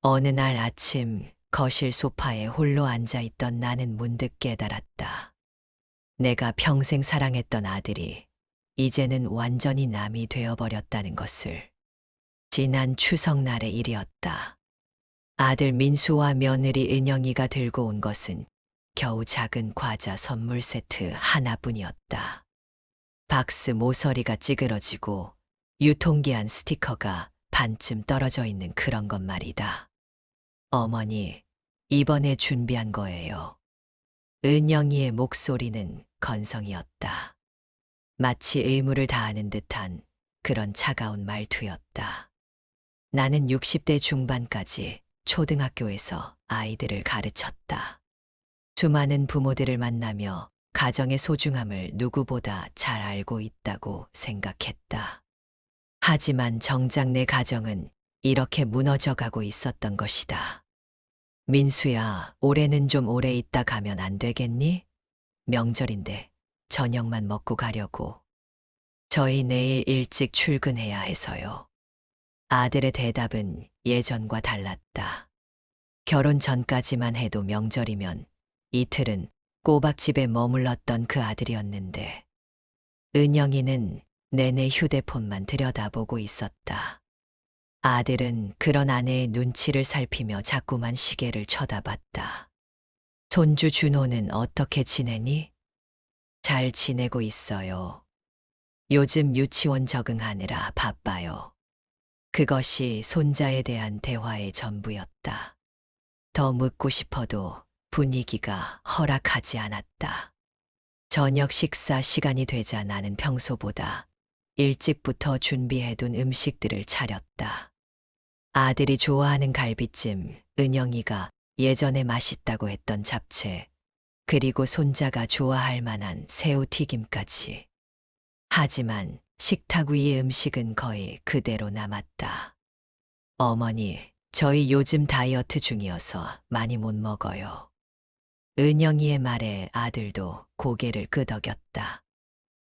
어느 날 아침 거실 소파에 홀로 앉아 있던 나는 문득 깨달았다. 내가 평생 사랑했던 아들이 이제는 완전히 남이 되어버렸다는 것을. 지난 추석날의 일이었다. 아들 민수와 며느리 은영이가 들고 온 것은 겨우 작은 과자 선물 세트 하나뿐이었다. 박스 모서리가 찌그러지고 유통기한 스티커가 반쯤 떨어져 있는 그런 것 말이다. 어머니, 이번에 준비한 거예요. 은영이의 목소리는 건성이었다. 마치 의무를 다하는 듯한 그런 차가운 말투였다. 나는 60대 중반까지 초등학교에서 아이들을 가르쳤다. 수많은 부모들을 만나며 가정의 소중함을 누구보다 잘 알고 있다고 생각했다. 하지만 정작 내 가정은 이렇게 무너져 가고 있었던 것이다. 민수야, 올해는 좀 오래 있다 가면 안 되겠니? 명절인데 저녁만 먹고 가려고. 저희 내일 일찍 출근해야 해서요. 아들의 대답은 예전과 달랐다. 결혼 전까지만 해도 명절이면 이틀은 꼬박 집에 머물렀던 그 아들이었는데 은영이는 내내 휴대폰만 들여다보고 있었다. 아들은 그런 아내의 눈치를 살피며 자꾸만 시계를 쳐다봤다. 손주 준호는 어떻게 지내니? 잘 지내고 있어요. 요즘 유치원 적응하느라 바빠요. 그것이 손자에 대한 대화의 전부였다. 더 묻고 싶어도 분위기가 허락하지 않았다. 저녁 식사 시간이 되자 나는 평소보다 일찍부터 준비해둔 음식들을 차렸다. 아들이 좋아하는 갈비찜, 은영이가 예전에 맛있다고 했던 잡채, 그리고 손자가 좋아할 만한 새우튀김까지. 하지만 식탁 위의 음식은 거의 그대로 남았다. 어머니, 저희 요즘 다이어트 중이어서 많이 못 먹어요. 은영이의 말에 아들도 고개를 끄덕였다.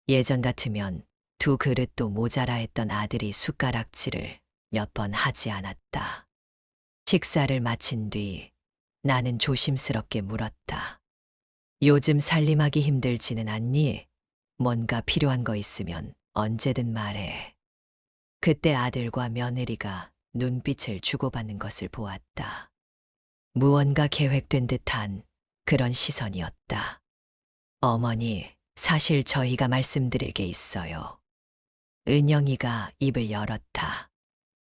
예전 같으면 두 그릇도 모자라 했던 아들이 숟가락질을 몇 번 하지 않았다. 식사를 마친 뒤 나는 조심스럽게 물었다. 요즘 살림하기 힘들지는 않니? 뭔가 필요한 거 있으면 언제든 말해. 그때 아들과 며느리가 눈빛을 주고받는 것을 보았다. 무언가 계획된 듯한 그런 시선이었다. 어머니, 사실 저희가 말씀드릴 게 있어요. 은영이가 입을 열었다.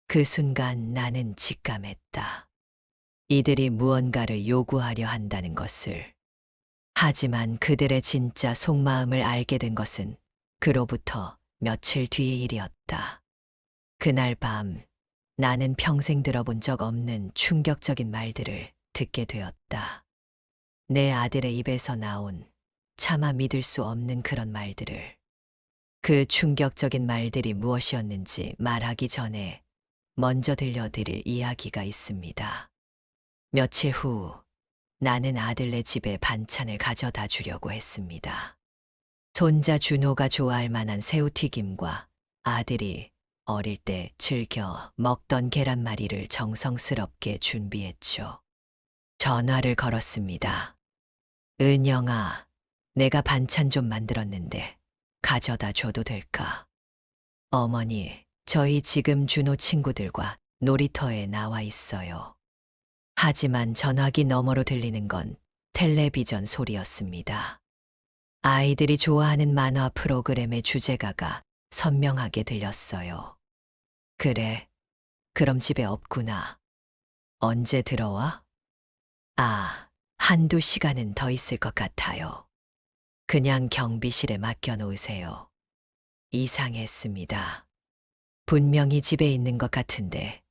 그 순간 나는 직감했다. 이들이 무언가를 요구하려 한다는 것을. 하지만 그들의 진짜 속마음을 알게 된 것은 그로부터 며칠 뒤의 일이었다. 그날 밤 나는 평생 들어본 적 없는 충격적인 말들을 듣게 되었다. 내 아들의 입에서 나온 차마 믿을 수 없는 그런 말들을. 그 충격적인 말들이 무엇이었는지 말하기 전에 먼저 들려드릴 이야기가 있습니다. 며칠 후 나는 아들네 집에 반찬을 가져다 주려고 했습니다. 손자 준호가 좋아할 만한 새우튀김과 아들이 어릴 때 즐겨 먹던 계란말이를 정성스럽게 준비했죠. 전화를 걸었습니다. 은영아, 내가 반찬 좀 만들었는데 가져다 줘도 될까? 어머니, 저희 지금 준호 친구들과 놀이터에 나와 있어요. 하지만 전화기 너머로 들리는 건 텔레비전 소리였습니다. 아이들이 좋아하는 만화 프로그램의 주제가가 선명하게 들렸어요. 그래, 그럼 집에 없구나. 언제 들어와? 아, 한두 시간은 더 있을 것 같아요. 그냥 경비실에 맡겨놓으세요. 이상했습니다. 분명히 집에 있는 것 같은데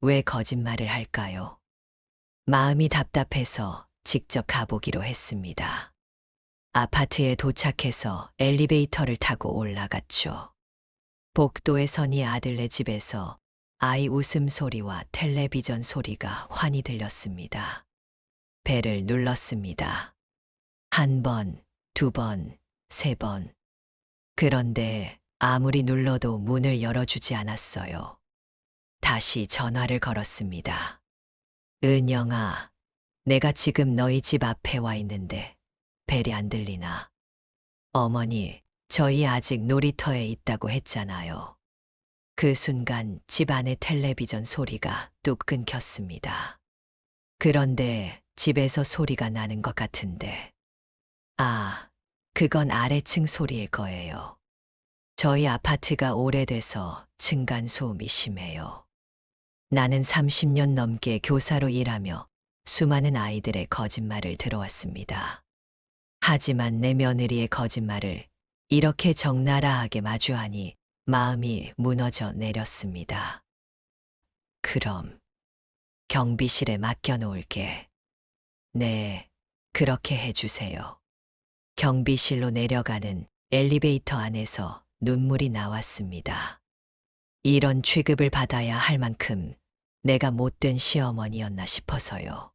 왜 거짓말을 할까요? 마음이 답답해서 직접 가보기로 했습니다. 아파트에 도착해서 엘리베이터를 타고 올라갔죠. 복도에 선이 아들네 집에서 아이 웃음소리와 텔레비전 소리가 환히 들렸습니다. 배를 눌렀습니다. 한 번, 두 번, 세 번. 그런데 아무리 눌러도 문을 열어주지 않았어요. 다시 전화를 걸었습니다. 은영아, 내가 지금 너희 집 앞에 와 있는데 벨이 안 들리나? 어머니, 저희 아직 놀이터에 있다고 했잖아요. 그 순간 집 안의 텔레비전 소리가 뚝 끊겼습니다. 그런데 집에서 소리가 나는 것 같은데. 아, 그건 아래층 소리일 거예요. 저희 아파트가 오래돼서 층간 소음이 심해요. 나는 30년 넘게 교사로 일하며 수많은 아이들의 거짓말을 들어왔습니다. 하지만 내 며느리의 거짓말을 이렇게 적나라하게 마주하니 마음이 무너져 내렸습니다. 그럼 경비실에 맡겨놓을게. 네, 그렇게 해주세요. 경비실로 내려가는 엘리베이터 안에서 눈물이 나왔습니다. 이런 취급을 받아야 할 만큼 내가 못된 시어머니였나 싶어서요.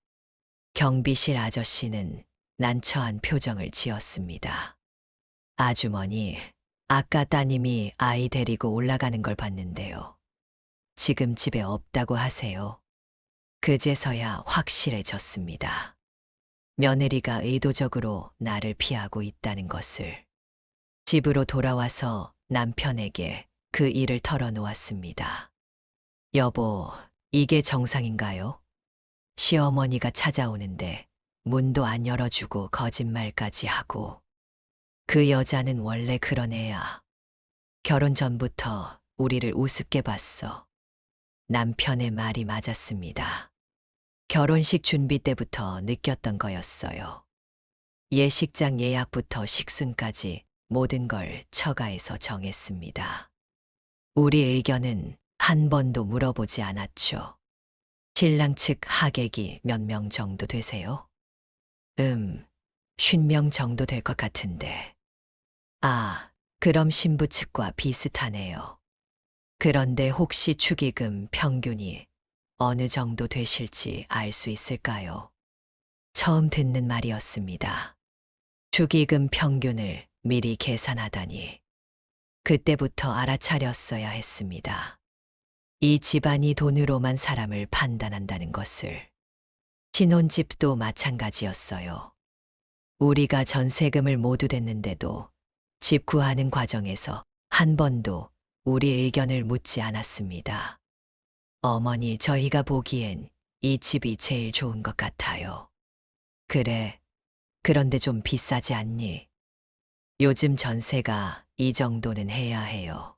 경비실 아저씨는 난처한 표정을 지었습니다. 아주머니, 아까 따님이 아이 데리고 올라가는 걸 봤는데요. 지금 집에 없다고 하세요. 그제서야 확실해졌습니다. 며느리가 의도적으로 나를 피하고 있다는 것을. 집으로 돌아와서 남편에게 그 일을 털어놓았습니다. 여보, 이게 정상인가요? 시어머니가 찾아오는데 문도 안 열어주고 거짓말까지 하고. 그 여자는 원래 그런 애야. 결혼 전부터 우리를 우습게 봤어. 남편의 말이 맞았습니다. 결혼식 준비 때부터 느꼈던 거였어요. 예식장 예약부터 식순까지 모든 걸 처가에서 정했습니다. 우리 의견은 한 번도 물어보지 않았죠. 신랑 측 하객이 몇 명 정도 되세요? 음, 쉰명 정도 될 것 같은데. 아, 그럼 신부 측과 비슷하네요. 그런데 혹시 축의금 평균이 어느 정도 되실지 알 수 있을까요? 처음 듣는 말이었습니다. 축의금 평균을 미리 계산하다니. 그때부터 알아차렸어야 했습니다. 이 집안이 돈으로만 사람을 판단한다는 것을. 신혼집도 마찬가지였어요. 우리가 전세금을 모두 댔는데도 집 구하는 과정에서 한 번도 우리 의견을 묻지 않았습니다. 어머니, 저희가 보기엔 이 집이 제일 좋은 것 같아요. 그래. 그런데 좀 비싸지 않니? 요즘 전세가 이 정도는 해야 해요.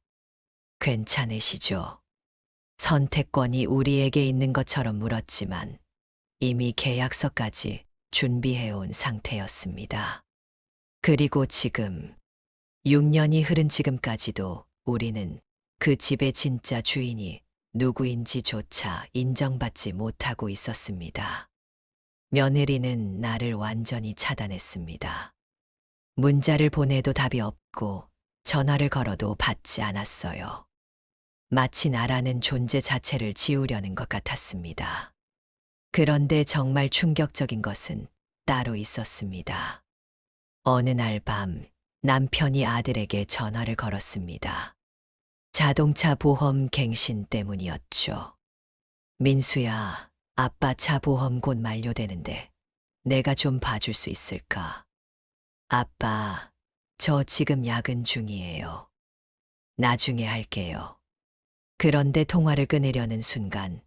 괜찮으시죠? 선택권이 우리에게 있는 것처럼 물었지만 이미 계약서까지 준비해온 상태였습니다. 그리고 지금 6년이 흐른 지금까지도 우리는 그 집의 진짜 주인이 누구인지조차 인정받지 못하고 있었습니다. 며느리는 나를 완전히 차단했습니다. 문자를 보내도 답이 없고 전화를 걸어도 받지 않았어요. 마치 나라는 존재 자체를 지우려는 것 같았습니다. 그런데 정말 충격적인 것은 따로 있었습니다. 어느 날 밤 남편이 아들에게 전화를 걸었습니다. 자동차 보험 갱신 때문이었죠. 민수야, 아빠 차 보험 곧 만료되는데 내가 좀 봐줄 수 있을까? 아빠, 저 지금 야근 중이에요. 나중에 할게요. 그런데 통화를 끊으려는 순간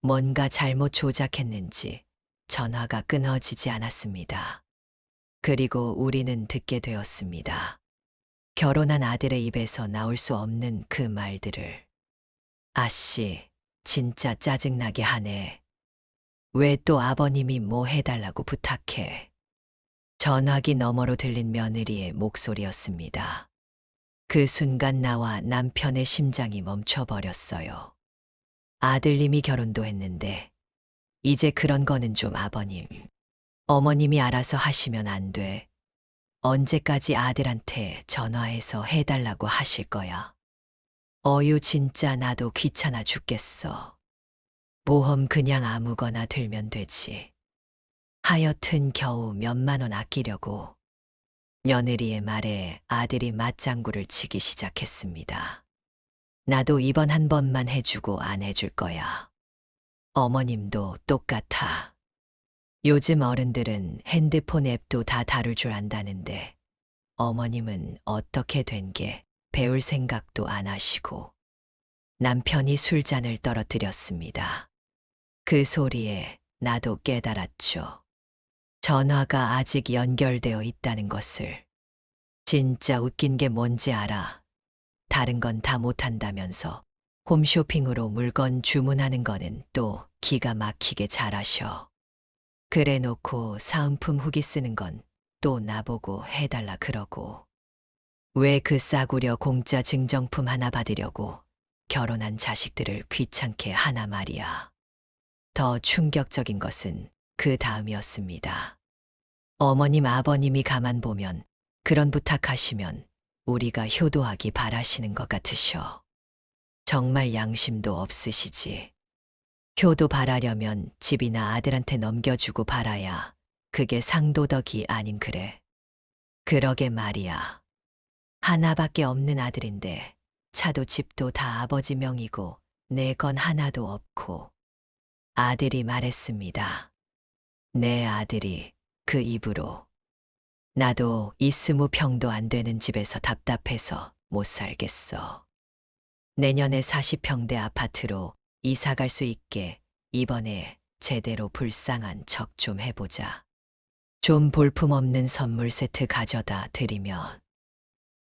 뭔가 잘못 조작했는지 전화가 끊어지지 않았습니다. 그리고 우리는 듣게 되었습니다. 결혼한 아들의 입에서 나올 수 없는 그 말들을. 아씨, 진짜 짜증나게 하네. 왜 또 아버님이 뭐 해달라고 부탁해. 전화기 너머로 들린 며느리의 목소리였습니다. 그 순간 나와 남편의 심장이 멈춰버렸어요. 아들님이 결혼도 했는데, 이제 그런 거는 좀 아버님. 어머님이 알아서 하시면 안 돼. 언제까지 아들한테 전화해서 해달라고 하실 거야. 어유 진짜 나도 귀찮아 죽겠어. 보험 그냥 아무거나 들면 되지. 하여튼 겨우 몇만 원 아끼려고 며느리의 말에 아들이 맞장구를 치기 시작했습니다. 나도 이번 한 번만 해주고 안 해줄 거야. 어머님도 똑같아. 요즘 어른들은 핸드폰 앱도 다 다룰 줄 안다는데 어머님은 어떻게 된 게 배울 생각도 안 하시고 남편이 술잔을 떨어뜨렸습니다. 그 소리에 나도 깨달았죠. 전화가 아직 연결되어 있다는 것을. 진짜 웃긴 게 뭔지 알아. 다른 건 다 못한다면서 홈쇼핑으로 물건 주문하는 거는 또 기가 막히게 잘하셔. 그래 놓고 사은품 후기 쓰는 건 또 나보고 해달라 그러고. 왜 그 싸구려 공짜 증정품 하나 받으려고 결혼한 자식들을 귀찮게 하나 말이야. 더 충격적인 것은 그 다음이었습니다. 어머님 아버님이 가만 보면 그런 부탁하시면 우리가 효도하기 바라시는 것 같으셔. 정말 양심도 없으시지. 효도 바라려면 집이나 아들한테 넘겨주고 바라야 그게 상도덕이 아닌 그래. 그러게 말이야. 하나밖에 없는 아들인데 차도 집도 다 아버지 명이고 내 건 하나도 없고. 아들이 말했습니다. 내 아들이 그 입으로. 나도 이스무 평도 안 되는 집에서 답답해서 못 살겠어. 내년에 40평대 아파트로 이사 갈 수 있게 이번에 제대로 불쌍한 척 좀 해보자. 좀 볼품없는 선물 세트 가져다 드리면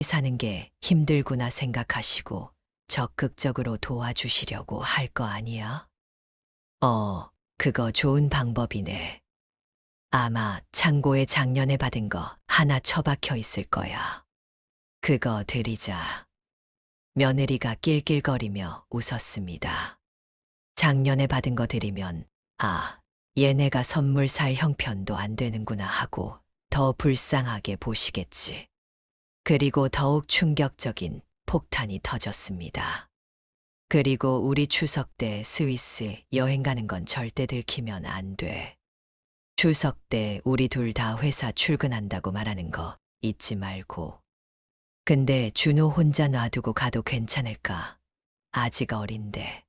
사는 게 힘들구나 생각하시고 적극적으로 도와주시려고 할 거 아니야? 어, 그거 좋은 방법이네. 아마 창고에 작년에 받은 거 하나 처박혀 있을 거야. 그거 드리자. 며느리가 낄낄거리며 웃었습니다. 작년에 받은 거 드리면, 아, 얘네가 선물 살 형편도 안 되는구나 하고 더 불쌍하게 보시겠지. 그리고 더욱 충격적인 폭탄이 터졌습니다. 그리고 우리 추석 때 스위스 여행 가는 건 절대 들키면 안 돼. 추석 때 우리 둘 다 회사 출근한다고 말하는 거 잊지 말고. 근데 준호 혼자 놔두고 가도 괜찮을까? 아직 어린데.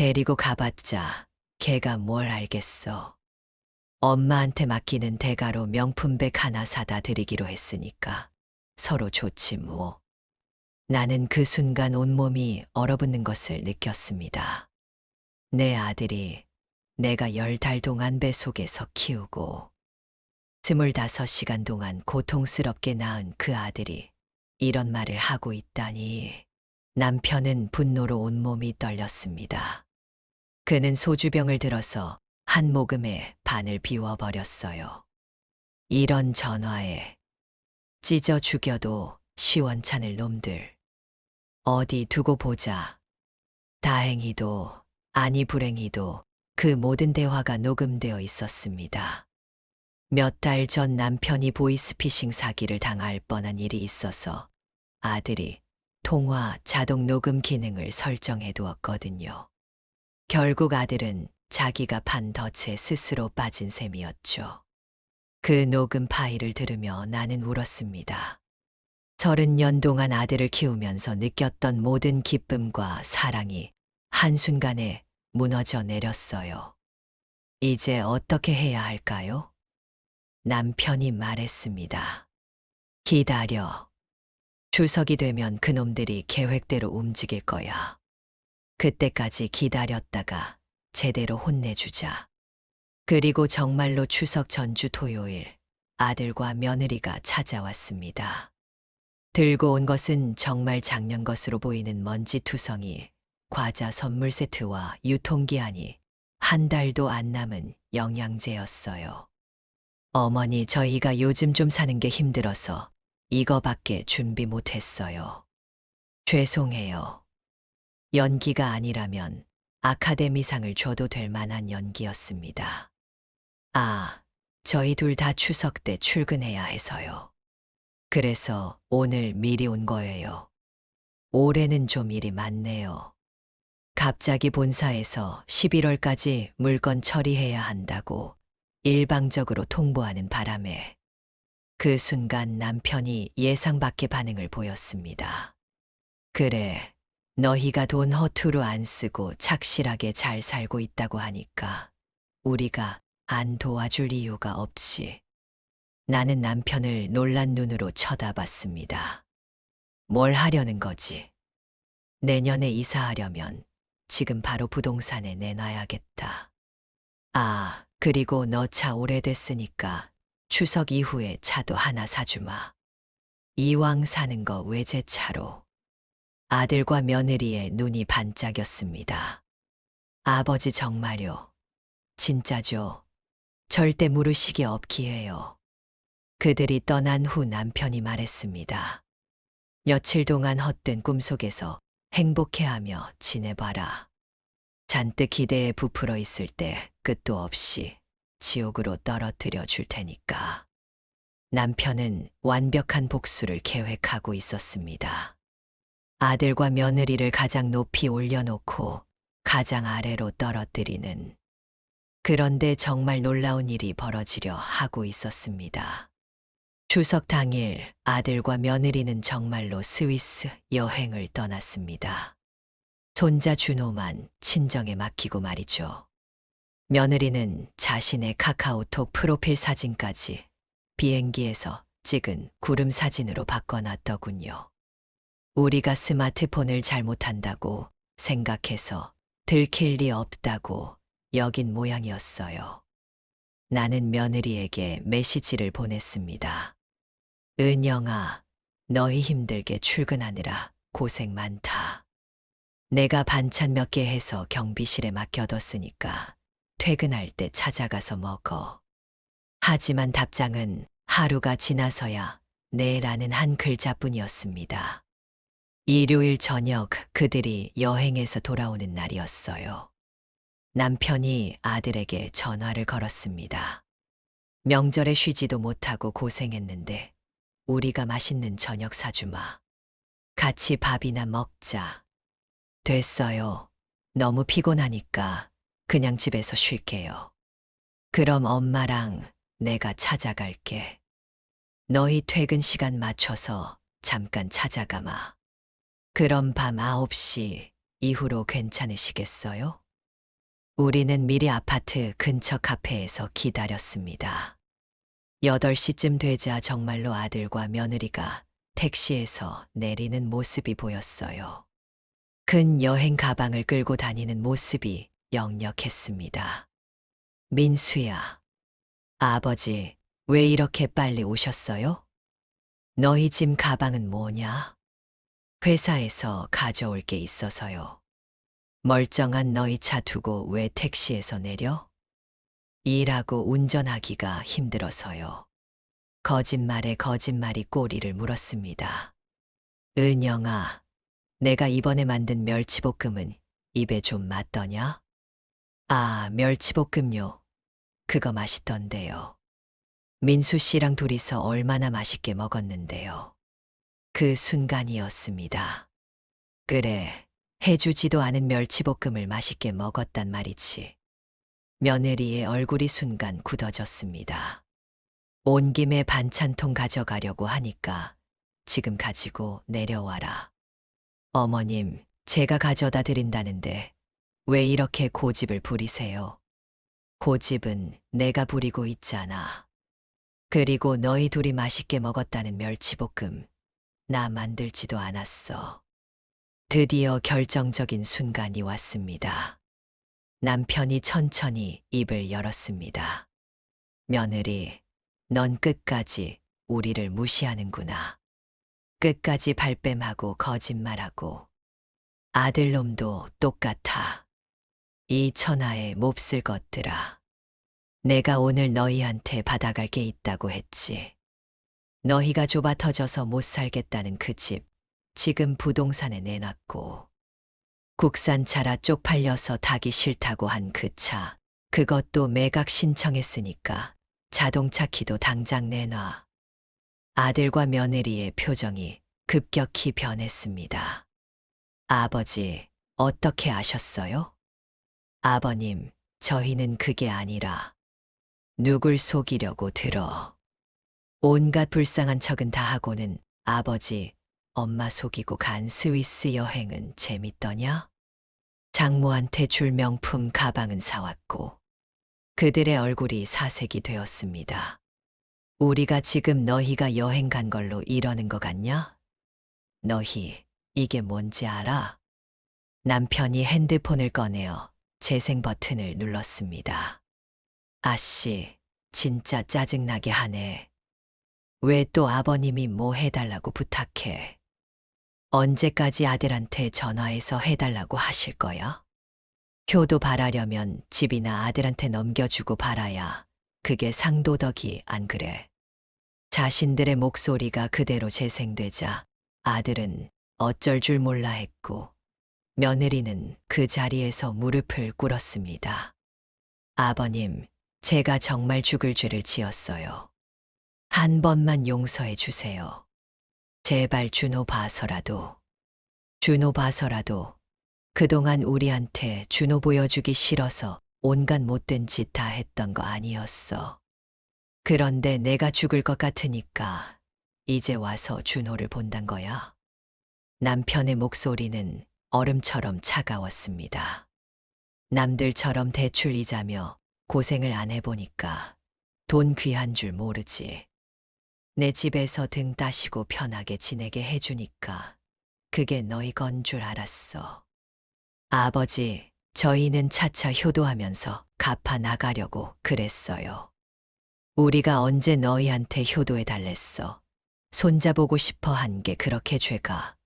데리고 가봤자 걔가 뭘 알겠어. 엄마한테 맡기는 대가로 명품백 하나 사다 드리기로 했으니까 서로 좋지 뭐. 나는 그 순간 온몸이 얼어붙는 것을 느꼈습니다. 내 아들이 내가 열 달 동안 배 속에서 키우고 스물다섯 시간 동안 고통스럽게 낳은 그 아들이 이런 말을 하고 있다니 남편은 분노로 온몸이 떨렸습니다. 그는 소주병을 들어서 한 모금에 반을 비워버렸어요. 이런 전화에 찢어 죽여도 시원찮을 놈들. 어디 두고 보자. 다행히도, 아니 불행히도 그 모든 대화가 녹음되어 있었습니다. 몇 달 전 남편이 보이스피싱 사기를 당할 뻔한 일이 있어서 아들이 통화 자동 녹음 기능을 설정해 두었거든요. 결국 아들은 자기가 판 덫에 스스로 빠진 셈이었죠. 그 녹음 파일을 들으며 나는 울었습니다. 서른 년 동안 아들을 키우면서 느꼈던 모든 기쁨과 사랑이 한순간에 무너져 내렸어요. 이제 어떻게 해야 할까요? 남편이 말했습니다. 기다려. 추석이 되면 그놈들이 계획대로 움직일 거야. 그때까지 기다렸다가 제대로 혼내주자. 그리고 정말로 추석 전주 토요일 아들과 며느리가 찾아왔습니다. 들고 온 것은 정말 작년 것으로 보이는 먼지 투성이 과자 선물 세트와 유통기한이 한 달도 안 남은 영양제였어요. 어머니 저희가 요즘 좀 사는 게 힘들어서 이거밖에 준비 못했어요. 죄송해요. 연기가 아니라면 아카데미상을 줘도 될 만한 연기였습니다. 아, 저희 둘 다 추석 때 출근해야 해서요. 그래서 오늘 미리 온 거예요. 올해는 좀 일이 많네요. 갑자기 본사에서 11월까지 물건 처리해야 한다고 일방적으로 통보하는 바람에 그 순간 남편이 예상 밖의 반응을 보였습니다. 그래, 너희가 돈 허투루 안 쓰고 착실하게 잘 살고 있다고 하니까 우리가 안 도와줄 이유가 없지. 나는 남편을 놀란 눈으로 쳐다봤습니다. 뭘 하려는 거지? 내년에 이사하려면 지금 바로 부동산에 내놔야겠다. 아, 그리고 너 차 오래됐으니까 추석 이후에 차도 하나 사주마. 이왕 사는 거 외제차로. 아들과 며느리의 눈이 반짝였습니다. 아버지 정말요. 진짜죠. 절대 물으시기 없기에요. 그들이 떠난 후 남편이 말했습니다. 며칠 동안 헛된 꿈속에서 행복해하며 지내봐라. 잔뜩 기대에 부풀어 있을 때 끝도 없이 지옥으로 떨어뜨려 줄 테니까. 남편은 완벽한 복수를 계획하고 있었습니다. 아들과 며느리를 가장 높이 올려놓고 가장 아래로 떨어뜨리는 그런데 정말 놀라운 일이 벌어지려 하고 있었습니다. 추석 당일 아들과 며느리는 정말로 스위스 여행을 떠났습니다. 손자 준호만 친정에 맡기고 말이죠. 며느리는 자신의 카카오톡 프로필 사진까지 비행기에서 찍은 구름 사진으로 바꿔놨더군요. 우리가 스마트폰을 잘못한다고 생각해서 들킬 리 없다고 여긴 모양이었어요. 나는 며느리에게 메시지를 보냈습니다. 은영아, 너희 힘들게 출근하느라 고생 많다. 내가 반찬 몇 개 해서 경비실에 맡겨뒀으니까 퇴근할 때 찾아가서 먹어. 하지만 답장은 하루가 지나서야 네라는 한 글자뿐이었습니다. 일요일 저녁 그들이 여행에서 돌아오는 날이었어요. 남편이 아들에게 전화를 걸었습니다. 명절에 쉬지도 못하고 고생했는데 우리가 맛있는 저녁 사주마. 같이 밥이나 먹자. 됐어요. 너무 피곤하니까 그냥 집에서 쉴게요. 그럼 엄마랑 내가 찾아갈게. 너희 퇴근 시간 맞춰서 잠깐 찾아가마. 그럼 밤 9시 이후로 괜찮으시겠어요? 우리는 미리 아파트 근처 카페에서 기다렸습니다. 8시쯤 되자 정말로 아들과 며느리가 택시에서 내리는 모습이 보였어요. 큰 여행 가방을 끌고 다니는 모습이 역력했습니다. 민수야. 아버지, 왜 이렇게 빨리 오셨어요? 너희 짐 가방은 뭐냐? 회사에서 가져올 게 있어서요. 멀쩡한 너희 차 두고 왜 택시에서 내려? 일하고 운전하기가 힘들어서요. 거짓말에 거짓말이 꼬리를 물었습니다. 은영아, 내가 이번에 만든 멸치볶음은 입에 좀 맞더냐? 아, 멸치볶음요. 그거 맛있던데요. 민수 씨랑 둘이서 얼마나 맛있게 먹었는데요. 그 순간이었습니다. 그래, 해주지도 않은 멸치볶음을 맛있게 먹었단 말이지. 며느리의 얼굴이 순간 굳어졌습니다. 온 김에 반찬통 가져가려고 하니까 지금 가지고 내려와라. 어머님, 제가 가져다 드린다는데 왜 이렇게 고집을 부리세요? 고집은 내가 부리고 있잖아. 그리고 너희 둘이 맛있게 먹었다는 멸치볶음, 나 만들지도 않았어. 드디어 결정적인 순간이 왔습니다. 남편이 천천히 입을 열었습니다. 며느리, 넌 끝까지 우리를 무시하는구나. 끝까지 발뺌하고 거짓말하고 아들놈도 똑같아. 이 천하의 몹쓸 것들아. 내가 오늘 너희한테 받아갈 게 있다고 했지. 너희가 좁아 터져서 못 살겠다는 그 집, 지금 부동산에 내놨고. 국산 차라 쪽팔려서 타기 싫다고 한 그 차, 그것도 매각 신청했으니까 자동차 키도 당장 내놔. 아들과 며느리의 표정이 급격히 변했습니다. 아버지, 어떻게 아셨어요? 아버님, 저희는 그게 아니라 누굴 속이려고 들어. 온갖 불쌍한 척은 다 하고는 아버지, 엄마 속이고 간 스위스 여행은 재밌더냐? 장모한테 줄 명품 가방은 사왔고, 그들의 얼굴이 사색이 되었습니다. 우리가 지금 너희가 여행 간 걸로 이러는 것 같냐? 너희, 이게 뭔지 알아? 남편이 핸드폰을 꺼내어 재생 버튼을 눌렀습니다. 아씨, 진짜 짜증나게 하네. 왜 또 아버님이 뭐 해달라고 부탁해? 언제까지 아들한테 전화해서 해달라고 하실 거야? 효도 바라려면 집이나 아들한테 넘겨주고 바라야 그게 상도덕이 안 그래. 자신들의 목소리가 그대로 재생되자 아들은 어쩔 줄 몰라 했고 며느리는 그 자리에서 무릎을 꿇었습니다. 아버님, 제가 정말 죽을 죄를 지었어요. 한 번만 용서해 주세요. 제발 준호 봐서라도, 준호 봐서라도 그동안 우리한테 준호 보여주기 싫어서 온갖 못된 짓 다 했던 거 아니었어. 그런데 내가 죽을 것 같으니까 이제 와서 준호를 본단 거야. 남편의 목소리는 얼음처럼 차가웠습니다. 남들처럼 대출 이자며 고생을 안 해보니까 돈 귀한 줄 모르지. 내 집에서 등 따시고 편하게 지내게 해주니까 그게 너희 건 줄 알았어. 아버지, 저희는 차차 효도하면서 갚아 나가려고 그랬어요. 우리가 언제 너희한테 효도해 달랬어. 손자보고 싶어 한 게 그렇게 죄가.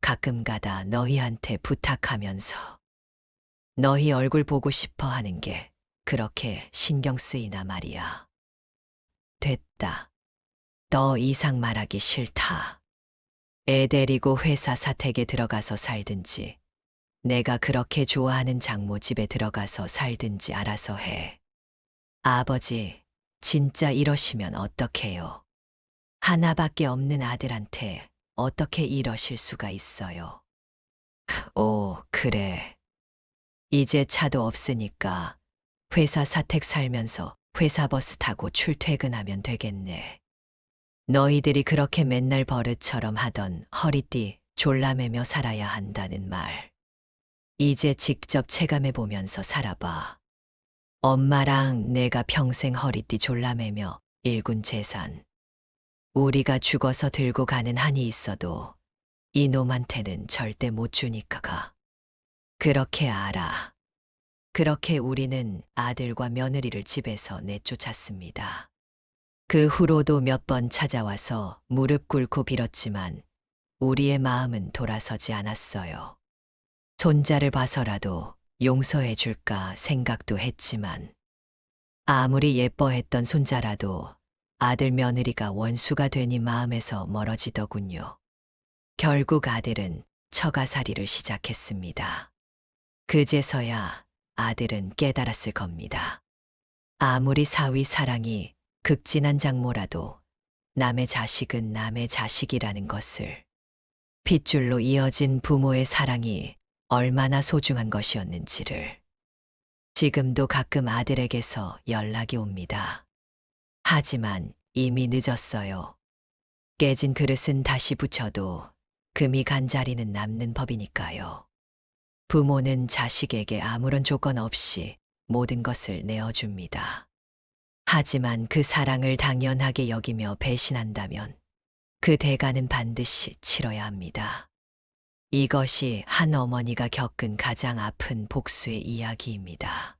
가끔 가다 너희한테 부탁하면서 너희 얼굴 보고 싶어 하는 게 그렇게 신경 쓰이나 말이야. 됐다. 더 이상 말하기 싫다. 애 데리고 회사 사택에 들어가서 살든지, 내가 그렇게 좋아하는 장모 집에 들어가서 살든지 알아서 해. 아버지, 진짜 이러시면 어떡해요? 하나밖에 없는 아들한테 어떻게 이러실 수가 있어요? 오, 그래. 이제 차도 없으니까 회사 사택 살면서 회사 버스 타고 출퇴근하면 되겠네. 너희들이 그렇게 맨날 버릇처럼 하던 허리띠 졸라매며 살아야 한다는 말. 이제 직접 체감해 보면서 살아봐. 엄마랑 내가 평생 허리띠 졸라매며 일군 재산. 우리가 죽어서 들고 가는 한이 있어도 이놈한테는 절대 못 주니까가. 그렇게 알아. 그렇게 우리는 아들과 며느리를 집에서 내쫓았습니다. 그 후로도 몇 번 찾아와서 무릎 꿇고 빌었지만 우리의 마음은 돌아서지 않았어요. 손자를 봐서라도 용서해 줄까 생각도 했지만 아무리 예뻐했던 손자라도 아들 며느리가 원수가 되니 마음에서 멀어지더군요. 결국 아들은 처가살이를 시작했습니다. 그제서야 아들은 깨달았을 겁니다. 아무리 사위 사랑이 극진한 장모라도 남의 자식은 남의 자식이라는 것을 핏줄로 이어진 부모의 사랑이 얼마나 소중한 것이었는지를 지금도 가끔 아들에게서 연락이 옵니다. 하지만 이미 늦었어요. 깨진 그릇은 다시 붙여도 금이 간 자리는 남는 법이니까요. 부모는 자식에게 아무런 조건 없이 모든 것을 내어줍니다. 하지만 그 사랑을 당연하게 여기며 배신한다면 그 대가는 반드시 치러야 합니다. 이것이 한 어머니가 겪은 가장 아픈 복수의 이야기입니다.